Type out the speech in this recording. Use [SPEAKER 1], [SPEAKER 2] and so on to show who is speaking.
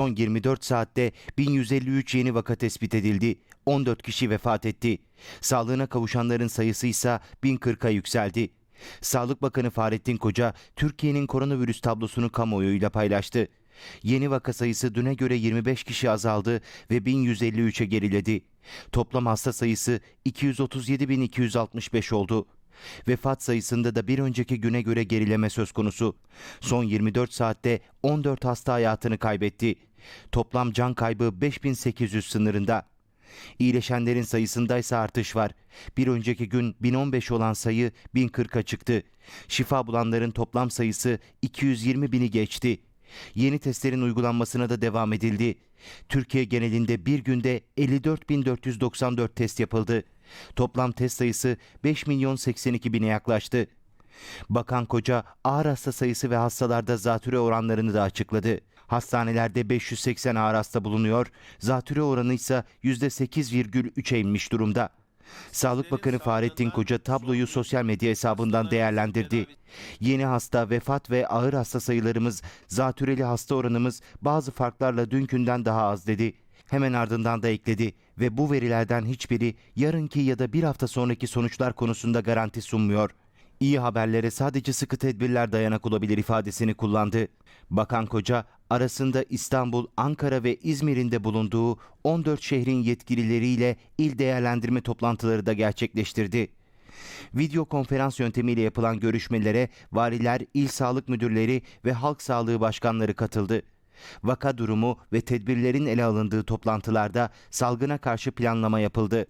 [SPEAKER 1] Son 24 saatte 1153 yeni vaka tespit edildi. 14 kişi vefat etti. Sağlığına kavuşanların sayısı ise 1040'a yükseldi. Sağlık Bakanı Fahrettin Koca, Türkiye'nin koronavirüs tablosunu kamuoyuyla paylaştı. Yeni vaka sayısı düne göre 25 kişi azaldı ve 1153'e geriledi. Toplam hasta sayısı 237.265 oldu. Vefat sayısında da bir önceki güne göre gerileme söz konusu. Son 24 saatte 14 hasta hayatını kaybetti. Toplam can kaybı 5800 sınırında. İyileşenlerin sayısında ise artış var. Bir önceki gün 1015 olan sayı 1040'a çıktı. Şifa bulanların toplam sayısı 220 bini geçti. Yeni testlerin uygulanmasına da devam edildi. Türkiye genelinde bir günde 54.494 test yapıldı. Toplam test sayısı 5 milyon 82 bine yaklaştı. Bakan Koca ağır hasta sayısı ve hastalarda zatüre oranlarını da açıkladı. Hastanelerde 580 ağır hasta bulunuyor, zatüre oranı ise %8,3'e inmiş durumda. Sağlık Bakanı Fahrettin Koca tabloyu sosyal medya hesabından değerlendirdi. Yeni hasta, vefat ve ağır hasta sayılarımız, zatüreli hasta oranımız bazı farklarla dünkünden daha az dedi. Hemen ardından da ekledi ve bu verilerden hiçbiri yarınki ya da bir hafta sonraki sonuçlar konusunda garanti sunmuyor. İyi haberlere sadece sıkı tedbirler dayanak olabilir ifadesini kullandı. Bakan Koca arasında İstanbul, Ankara ve İzmir'in de bulunduğu 14 şehrin yetkilileriyle il değerlendirme toplantıları da gerçekleştirdi. Video konferans yöntemiyle yapılan görüşmelere valiler, il sağlık müdürleri ve halk sağlığı başkanları katıldı. Vaka durumu ve tedbirlerin ele alındığı toplantılarda salgına karşı planlama yapıldı.